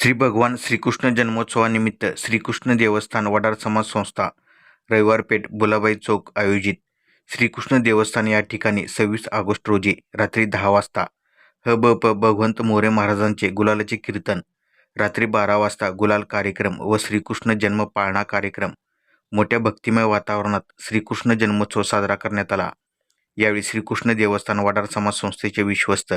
श्री भगवान श्रीकृष्ण जन्मोत्सवानिमित्त श्रीकृष्ण देवस्थान वडार समाज संस्था रविवार पेठ बुलाबाई चौक आयोजित. श्रीकृष्ण देवस्थान या ठिकाणी सव्वीस ऑगस्ट रोजी रात्री दहा वाजता ह ब प भगवंत मोरे महाराजांचे गुलालाचे कीर्तन रात्री बारा वाजता गुलाल कार्यक्रम व श्रीकृष्ण जन्म पाळणा कार्यक्रम. मोठ्या भक्तिमय वातावरणात श्रीकृष्ण जन्मोत्सव साजरा करण्यात आला. यावेळी श्रीकृष्ण देवस्थान वडार समाज संस्थेचे विश्वस्त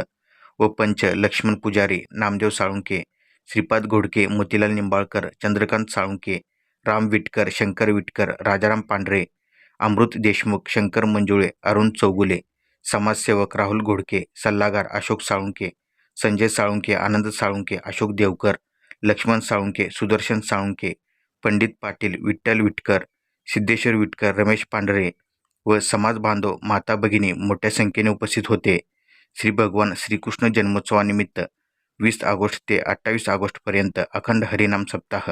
व पंच लक्ष्मण पुजारी नामदेव साळुंके श्रीपाद घोडके मोतीलाल निंबाळकर चंद्रकांत साळुंके राम विटकर शंकर विटकर राजाराम पांढरे अमृत देशमुख शंकर मंजुळे अरुण चौगुले समाजसेवक राहुल घोडके सल्लागार अशोक साळुंके संजय साळुंके आनंद साळुंके अशोक देवकर लक्ष्मण साळुंके सुदर्शन साळुंके पंडित पाटील विठ्ठल विटकर सिद्धेश्वर विटकर रमेश पांढरे व समाज बांधव माता भगिनी मोठ्या संख्येने उपस्थित होते. श्री भगवान श्रीकृष्ण जन्मोत्सवानिमित्त वीस ऑगस्ट ते अठ्ठावीस ऑगस्टपर्यंत अखंड हरिनाम सप्ताह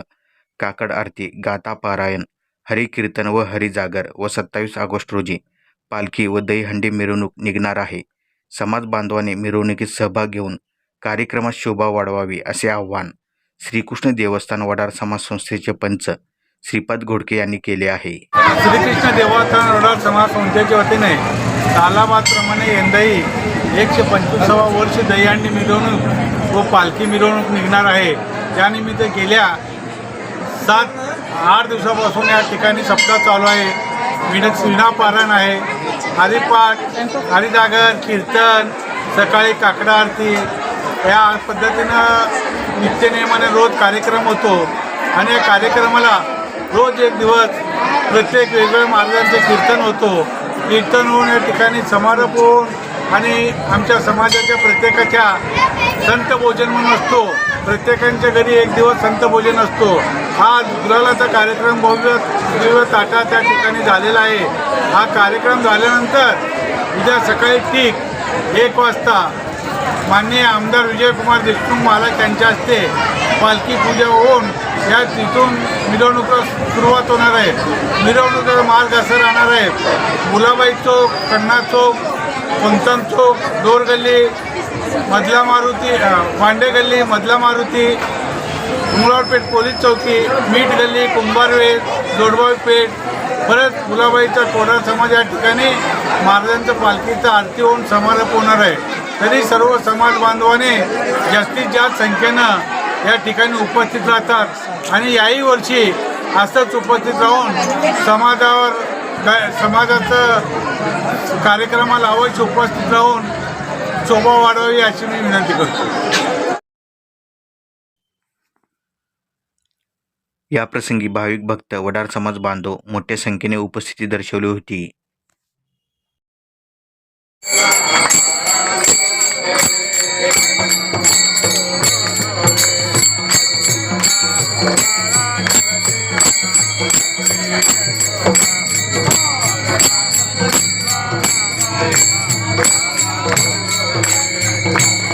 काकड आरती गाता पारायण हरिकीर्तन व हरिजागर व सत्तावीस ऑगस्ट रोजी पालखी व दहीहंडी मिरवणूक निघणार आहे. समाज बांधवाने मिरवणुकीत सहभाग घेऊन कार्यक्रमात शोभा वाढवावी असे आवाहन श्रीकृष्ण देवस्थान वडार समाज संस्थेचे पंच श्रीपाद घोडके यांनी केले आहे. श्रीकृष्ण देवस्थान वडार समाज संस्थेच्या वतीने सालाबादप्रमाणे यंदाही एकशे पंचवीसावा वर्ष दहीहंडी मिरवणूक व पालखी मिरवणूक निघणार आहे त्यानिमित्त गेल्या सात आठ दिवसापासून या ठिकाणी सप्ताह चालू आहे. विण विणा आहे. हरिपाठ हरिजागर कीर्तन सकाळी काकडा आरती. या पद्धतीनं नित्यनियमाने रोज कार्यक्रम होतो. आणि या कार्यक्रमाला रोज एक दिवस प्रत्येक वेगवेगळ्या महाराजांचे कीर्तन होतो. कीर्तन होऊन या ठिकाणी समारोप होऊन आणि आमच्या समाजाच्या प्रत्येकाच्या संत भोजन म्हणून असतो. प्रत्येकांच्या घरी एक दिवस संत भोजन असतो. हा गुलालाचा कार्यक्रम भव्य दिव्य ताटा त्या ठिकाणी झालेला आहे. हा कार्यक्रम झाल्यानंतर उद्या सकाळी ठीक एक वाजता माननीय आमदार विजयकुमार देशमुख महाराज त्यांच्या हस्ते पालखी पूजा होऊन या तिथून मिरवणुकीला सुरुवात होणार आहे. मिरवणुकीचा मार्ग असा राहणार आहे मुलाबाई चौक कन्ना चौक पंचम चौक दोर गल्ली मधला मारुती वांडे गल्ली मधला मारुती उमरावपेठ पोलीस चौकी मीठ गल्ली कुंभारवेल जोडबाई पेठ परत मुलाबाईचा कोडा समाज या ठिकाणी महाराजांचं पालखीचं आरती होऊन समारोप होणार आहे. तरी सर्व समाज बांधवाने जास्तीत जास्त संख्येनं या ठिकाणी उपस्थित राहतात आणि याही वर्षी असंच उपस्थित राहून समाजावर काय समाजाचं कार्यक्रमाला अवश्य उपस्थित राहून शोभा वाढवावी अशी मी विनंती करतो. या प्रसंगी भाविक भक्त वडार समाज बांधव मोठ्या संख्येने उपस्थिती दर्शवली होती. Bye.